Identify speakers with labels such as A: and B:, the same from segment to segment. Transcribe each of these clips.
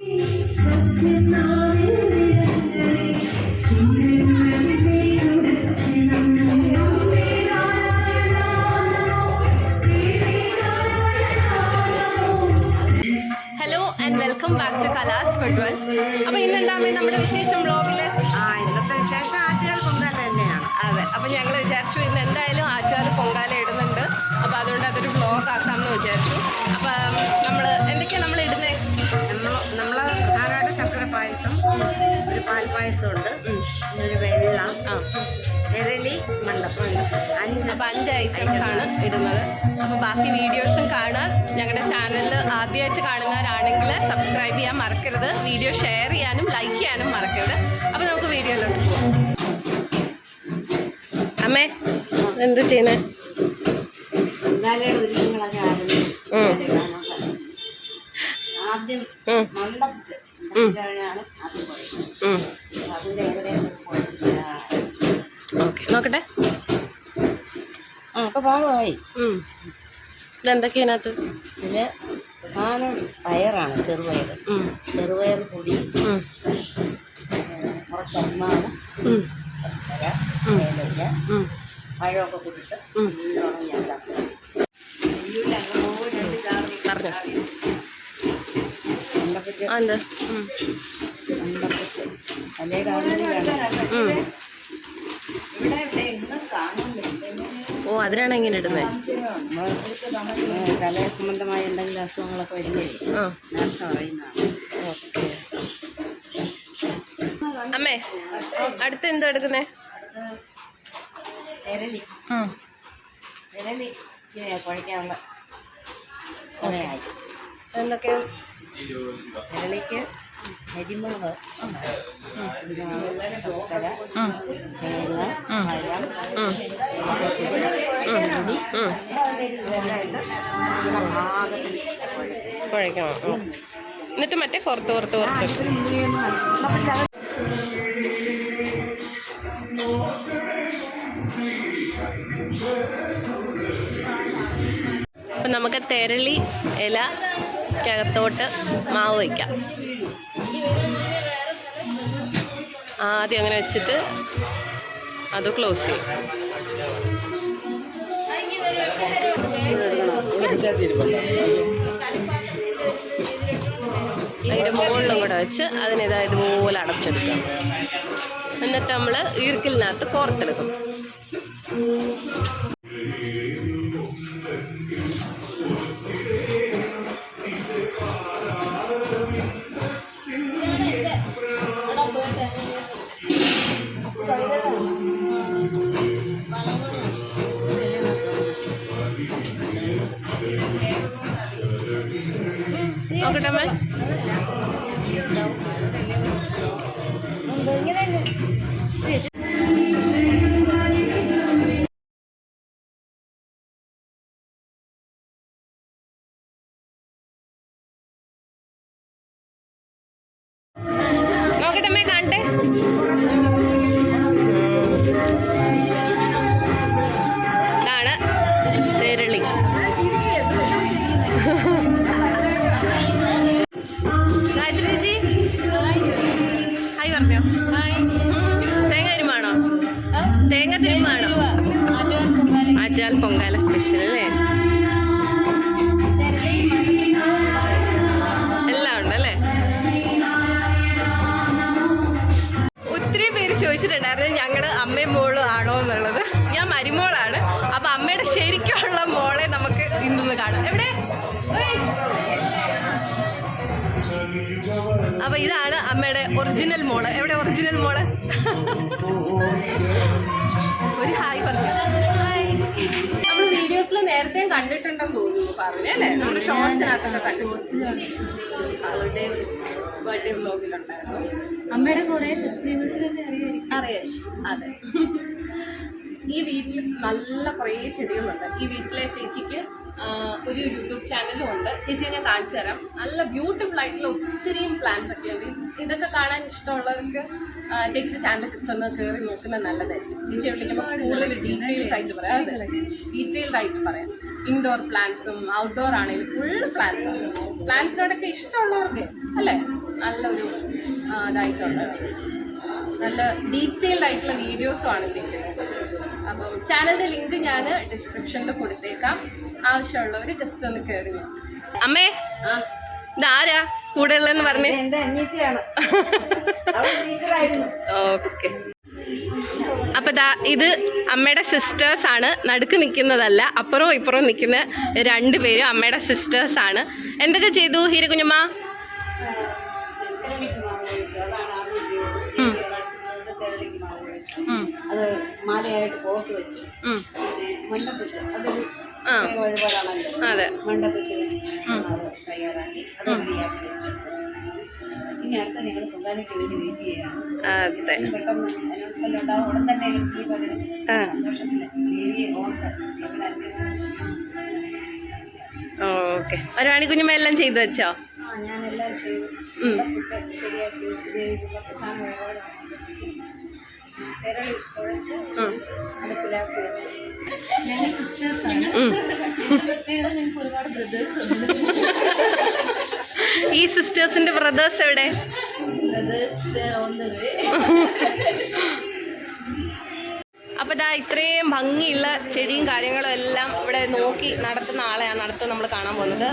A: Hello and welcome back to Kalas football അപ്പോൾ ഇന്നെന്താമേ നമ്മുടെ വിശേഷം ബ്ലോഗിൽ
B: ആ ഇന്നത്തെ വിശേഷം ആറ്റുകാൽ പൊങ്കാല തന്നെയാണ്.
A: അതെ അപ്പോൾ ഞങ്ങൾ വിചാരിച്ചു ഇന്ന് എന്തായാലും ആറ്റുകാൽ പൊങ്കാല ഇടുന്നുണ്ട്. അപ്പോൾ അതുകൊണ്ട് അതൊരു
B: ഉണ്ട് ഒരു വെള്ള
A: ആ
B: ഇരളി മണ്ടപ്പം അഞ്ച്
A: അപ്പം അഞ്ച് ഐറ്റംസ് ആണ് ഇടുന്നത്. അപ്പോൾ ബാക്കി വീഡിയോസും കാണാൻ ഞങ്ങളുടെ ചാനലിൽ ആദ്യമായിട്ട് കാണുന്നവരാണെങ്കിൽ സബ്സ്ക്രൈബ് ചെയ്യാൻ മറക്കരുത്. വീഡിയോ ഷെയർ ചെയ്യാനും ലൈക്ക് ചെയ്യാനും മറക്കരുത്. അപ്പോൾ നമുക്ക് വീഡിയോയിലോട്ട് പോകാം അമ്മേ എന്ത്
B: ആരംഭിച്ചു ആദ്യം
A: ഉം.
B: അപ്പോൾ
A: പാകമായി. ഇതെന്തൊക്കെയാ ഇതിനകത്ത്
B: ഇതിൽ പ്രധാനം പയറാണ് ചെറുപയർ. ചെറുപയർ പൊടി. കുറച്ച്. ശർക്കര ഏലയ്ക്ക. പഴമൊക്കെ കൂട്ടിട്ട്. നല്ലോണം ഞണ്ടാക്കും
A: പറഞ്ഞോ.
B: മണ്ടപ്പറ്റ്
A: ആ ഓ അതിനാണ് എങ്ങനെ ഇടുന്നത്
B: കലയെ കല സംബന്ധമായ എന്തെങ്കിലും അസുഖങ്ങളൊക്കെ വരുമ്പോഴേ പറയുന്നതാണ്.
A: അമ്മേ അടുത്ത് എന്തോ എടുക്കുന്നേ?
B: വിരലി കുഴയ്ക്കാനുള്ള സമയമായി.
A: എന്തൊക്കെയോ?
B: വിരലിക്ക് ശർക്കര തേങ്ങ പഴം. പൊടി.
A: കുഴയ്ക്കണം ഉം. എന്നിട്ട് മറ്റേ പുറത്ത് പുറത്ത് പുറത്ത്. അപ്പം നമുക്ക് തെരളി ഇല കകത്തോട്ട് മാവ് വയ്ക്കാം ആദ്യം അങ്ങനെ വെച്ചിട്ട് അത് ക്ലോസ് ചെയ്യും. അതിന്റെ മുകളിലും കൂടെ വെച്ച് അതിനിതാ ഇതുപോലെ അടച്ചെടുക്കാം എന്നിട്ട് നമ്മൾ ഈർക്കിലിനകത്ത് കോർത്തെടുക്കും നോക്കട്ടെ അമ്മേ കാണട്ടെ ഇതാണ് തെരളി. ഹായ് പറഞ്ഞോ. തേങ്ങ തിരുമാണോ തേങ്ങ തിരുമാണോ ആറ്റാൽ പൊങ്കാല സ്പെഷ്യൽ അല്ലേ? അമ്മയും മോളും ആണോ എന്നുള്ളത്. ഞാൻ മരുമോളാണ്. അപ്പൊ അമ്മയുടെ ശരിക്കുള്ള മോളെ നമുക്ക് ഇന്നൊന്ന് കാണാം. എവിടെ. അപ്പൊ ഇതാണ് അമ്മയുടെ ഒറിജിനൽ മോൾ. എവിടെ ഒറിജിനൽ മോൾ? ഒരു ഹായ് പറഞ്ഞു. നമ്മൾ വീഡിയോസിൽ നേരത്തെ കണ്ടിട്ടുണ്ടെന്ന് തോന്നുന്നു. പറഞ്ഞു അല്ലേ നമ്മുടെ ഷോർട്സിനകത്തൊക്കെ കണ്ടു. അവളുടെ ബർത്ത്ഡേ വ്ലോഗിലുണ്ടായിരുന്നു.
C: അമ്മയുടെ കുറെ സബ്സ്ക്രൈബേഴ്സിനൊക്കെ
A: അറിയാം. അതെ. ഈ വീട്ടിൽ നല്ല കുറേ ചെടികളുണ്ട്. ഈ വീട്ടിലെ ചേച്ചിക്ക് ഒരു യൂട്യൂബ് ചാനലും ഉണ്ട്. ചേച്ചി ഞാൻ കാണിച്ചു തരാം. നല്ല ബ്യൂട്ടിഫുൾ ആയിട്ടുള്ള ഒത്തിരിയും പ്ലാന്റ്സ് ഒക്കെ ഉണ്ട് ഇതൊക്കെ കാണാൻ ഇഷ്ടമുള്ളവർക്ക് ചേച്ചിയുടെ ചാനൽ ജസ്റ്റ് ഒന്ന് കയറി നോക്കുന്നത് നല്ലതായിരിക്കും. ചേച്ചിയെ വിളിക്കുമ്പോൾ കൂടുതൽ ഡീറ്റെയിൽസ് ആയിട്ട് പറയാം ഡീറ്റെയിൽഡ് ആയിട്ട് പറയാം. ഇൻഡോർ പ്ലാന്റ്സും ഔട്ട്ഡോർ ആണെങ്കിലും ഫുൾ പ്ലാന്റ്സ് ആണ്. പ്ലാന്റ്സിനോടൊക്കെ ഇഷ്ടമുള്ളവർക്ക് അല്ലേ? നല്ലൊരു ആ, ഇതായിട്ടുണ്ട്. നല്ല ഡീറ്റെയിൽഡ് ആയിട്ടുള്ള വീഡിയോസും ആണ് ചേച്ചിയുടെ അപ്പം ചാനലിന്റെ ലിങ്ക് ഞാൻ ഡിസ്ക്രിപ്ഷനിൽ കൊടുത്തേക്കാം. ആവശ്യമുള്ളവർ ജസ്റ്റ് ഒന്ന് കയറി അമ്മേ ഇതാരാ? കൂടെ ഉള്ളതെന്ന് പറഞ്ഞേ
B: എന്റെ അവൾ ടീച്ചറായിരുന്നു.
A: ഓക്കെ. അപ്പൊ ദാ ഇത് അമ്മയുടെ സിസ്റ്റേഴ്സ് ആണ്. നടുക്ക് നിൽക്കുന്നതല്ല അപ്പുറവും ഇപ്പുറവും നിൽക്കുന്ന രണ്ടുപേരും അമ്മയുടെ സിസ്റ്റേഴ്സ് ആണ്. എന്തൊക്കെ ചെയ്തു
B: ഹീര
A: കുഞ്ഞമ്മ?
B: അത് മാലയായിട്ട് കോർത്ത് വെച്ചു. മണ്ടപ്പിട്ട് അതൊരു
A: അതെ.
B: മണ്ടപ്പിട്ട് അത് തയ്യാറാക്കി അത് റെഡിയാക്കി വെച്ചു ഇനി അടുത്ത ഞങ്ങൾ പൊങ്കാലയ്ക്ക് വേണ്ടി വെയിറ്റ് ചെയ്യാണ് പെട്ടെന്ന് അനൗൺസ്മെന്റ് ഉണ്ടാവും. ഉടൻ തന്നെ ഈ പകരം സന്തോഷത്തിൽ ദേവിയെ ഓർത്ത് ഞങ്ങളുടെ അനുഗ്രഹം
A: ഓക്കെ. ഒരാണി കുഞ്ഞുമ്മ എല്ലാം ചെയ്തു വെച്ചോ?
B: ഞാനെല്ലാം ചെയ്തു. ശരിയാക്കി വെച്ചു ദേവിക്കുള്ള പ്രധാന അടുപ്പിലാക്കി വെച്ചു.
C: ഞങ്ങൾ. ഞങ്ങൾക്ക് ഒരുപാട് ബ്രദേഴ്സ് ഉണ്ട്.
A: ഈ സിസ്റ്റേഴ്സിന്റെ ബ്രദേഴ്സ് എവിടെ?
C: ബ്രദേഴ്സ് ഓൺ ദ വേ
A: അപ്പൊ ദാ ഇത്രയും ഭംഗിയുള്ള ചെടിയും കാര്യങ്ങളും എല്ലാം ഇവിടെ നോക്കി നടത്തുന്ന ആളെയാണ് അടുത്ത് നമ്മൾ കാണാൻ പോകുന്നത്.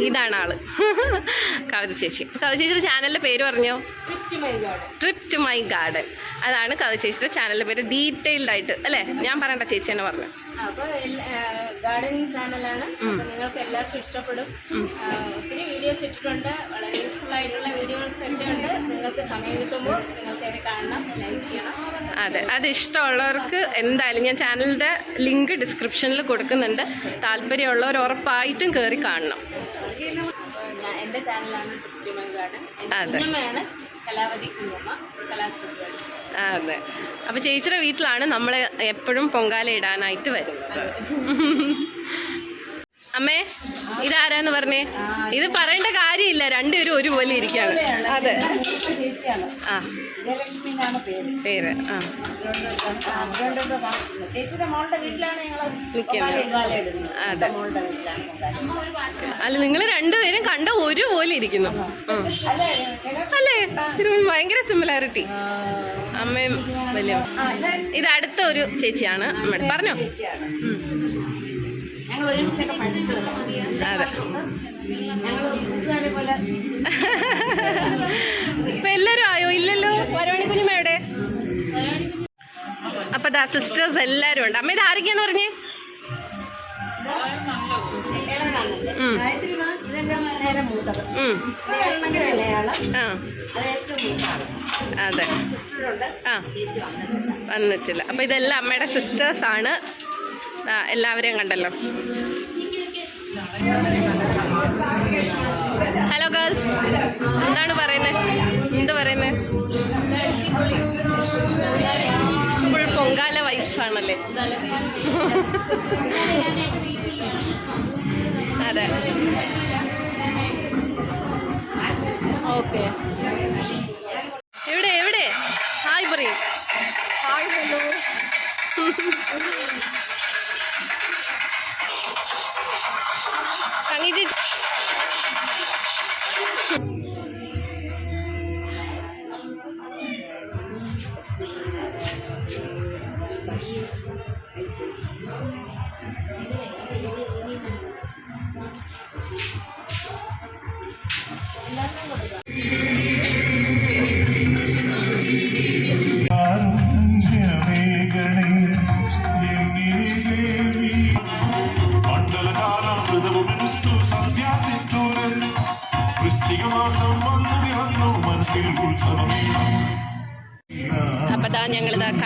A: ഇതാണ് ആൾ. കവിത ചേച്ചി. കവിത ചേച്ചിയുടെ ചാനലിന്റെ പേര് പറഞ്ഞോ? ട്രിപ്പ് ടു മൈ ഗാർഡൻ അതാണ് കഥ ചേച്ചിയുടെ ചാനലിന്റെ പേര് ഡീറ്റെയിൽഡ് ആയിട്ട് അല്ലേ? ഞാൻ പറയണ്ട ചേച്ചി എന്നെ പറഞ്ഞു.
C: അപ്പോൾ ഗാർഡനിങ് ചാനലാണ് അപ്പോൾ നിങ്ങൾക്ക് എല്ലാവർക്കും ഇഷ്ടപ്പെടും. ഒത്തിരി വീഡിയോസ് ഇട്ടിട്ടുണ്ട്. വളരെ യൂസ്ഫുൾ ആയിട്ടുള്ള വീഡിയോസ് ഒക്കെ ഉണ്ട്. നിങ്ങൾക്ക് സമയം കിട്ടുമ്പോൾ നിങ്ങൾക്ക് അത് കാണണം ലൈക്ക് ചെയ്യണം.
A: അതെ അത് ഇഷ്ടമുള്ളവർക്ക് എന്തായാലും ഞാൻ ചാനലിന്റെ ലിങ്ക് ഡിസ്ക്രിപ്ഷനിൽ കൊടുക്കുന്നുണ്ട്. താല്പര്യമുള്ളവർ ഉറപ്പായിട്ടും കയറി കാണണം.
C: എന്റെ ചാനലാണ് ഗാർഡൻ. കുഞ്ഞമ്മയാണ് കലാവതി കുഞ്ഞമ്മ കലാസ്ട്രിപ്പാടി
A: അതെ. അപ്പോൾ ചേച്ചിയുടെ വീട്ടിലാണ് നമ്മൾ എപ്പോഴും പൊങ്കാല ഇടാനായിട്ട് വരുന്നത് അമ്മേ ഇതാരാന്ന് പറഞ്ഞേ? ഇത് പറയേണ്ട കാര്യമില്ല. രണ്ടുപേരും ഒരുപോലെ ഇരിക്കുകയാണ്. അതെ.
B: ചേച്ചിയാണ് പേര്.
A: പേര് ആ.
B: ചേച്ചിയുടെ മോളുടെ വീട്ടിലാണ് ഞങ്ങൾ
A: നിൽക്കുന്നത്.
B: പൊങ്കാല
A: അതെ.
B: മോളുടെ വീട്ടിലാണ്
A: അല്ല നിങ്ങൾ രണ്ടുപേരും കണ്ട ഒരുപോലെ ഇരിക്കുന്നു.
B: അല്ലേ?
A: ഭയങ്കര സിമിലാരിറ്റി അമ്മയും വലിയ
B: ഇത്.
A: അടുത്ത ഒരു ചേച്ചിയാണ്. പറഞ്ഞോ.
B: ചേച്ചിയാണ്. ഞങ്ങൾ ഒരുമിച്ചൊക്കെ പഠിച്ചതാണ്
A: അതെ ഇപ്പൊ എല്ലാരും ആയോ? ഇല്ലല്ലോ. വരവണി കുഞ്ഞുമ്മ എവിടെ? അപ്പൊ ദാ സിസ്റ്റേഴ്സ് എല്ലാരും ഉണ്ട്. അമ്മ ഇത് ആരൊക്കെയാന്ന് പറഞ്ഞു?
B: അതെ
A: ആ. വന്നിട്ടില്ല. അപ്പൊ ഇതെല്ലാം അമ്മയുടെ സിസ്റ്റേഴ്സ് ആണ്. എല്ലാവരെയും കണ്ടല്ലോ. ഹലോ ഗേൾസ് എന്താണ് പറയുന്നത് എന്ത് പറയുന്നത് ഫുൾ പൊങ്കാല വൈബ്സ് ആണല്ലേ? അതെ. ഓക്കെ বাঙিজি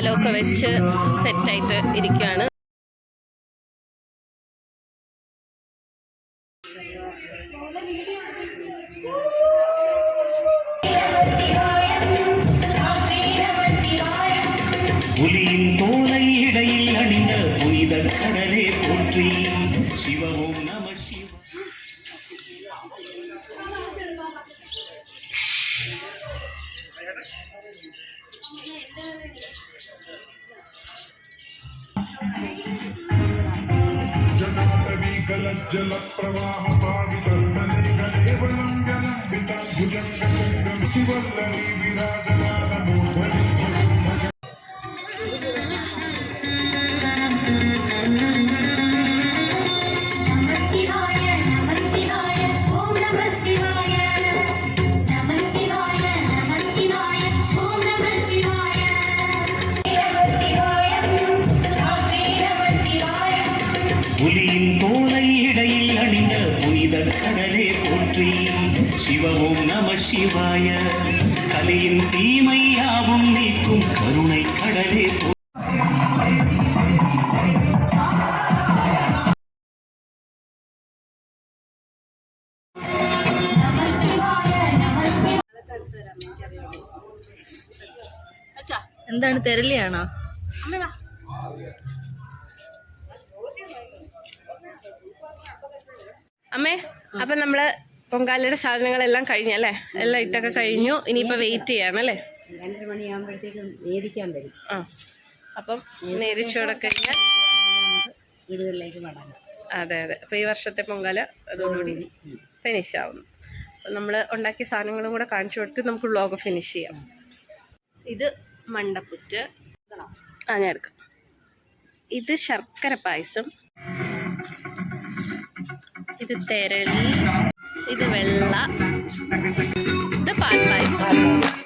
A: പാലമൊക്കെ വെച്ച് സെറ്റായിട്ട് ഇരിക്കുകയാണ്
D: जलप्रवाहपादितस्तने गलेवलम् जलम्बितम् भुजङ्गम् शिवल्लवी കരുണൈ
A: കടലേ
C: എന്താണ് തെരലിയാണോ
A: അമ്മേ അപ്പൊ നമ്മൾ പൊങ്കാലയുടെ സാധനങ്ങളെല്ലാം കഴിഞ്ഞല്ലേ എല്ലാം ഇട്ടൊക്കെ കഴിഞ്ഞു. ഇനിയിപ്പോ വെയിറ്റ് ചെയ്യണം അല്ലേ?
B: രണ്ടര മണിയാകുമ്പോഴത്തേക്കും നേദിക്കാൻ വരും.
A: ആ. അപ്പം നേരിച്ചോടെ കഴിഞ്ഞാൽ
B: വീടുകളിലേക്ക് മടങ്ങാം.
A: അതെ അതെ. അപ്പൊ ഈ വർഷത്തെ പൊങ്കാല അതോടുകൂടി ഫിനിഷ് ആവുന്നു. അപ്പം നമ്മൾ ഉണ്ടാക്കിയ സാധനങ്ങളും കൂടെ കാണിച്ചു കൊടുത്ത് നമുക്ക് വ്ളോഗ് ഫിനിഷ് ചെയ്യാം. ഇത് മണ്ടപ്പുറ്റ്. ആ ഞാൻ എടുക്കാം. ഇത് ശർക്കര പായസം. ഇത് തെരളി. ഇത് വെള്ള. ഇത് പാൽ പായസം.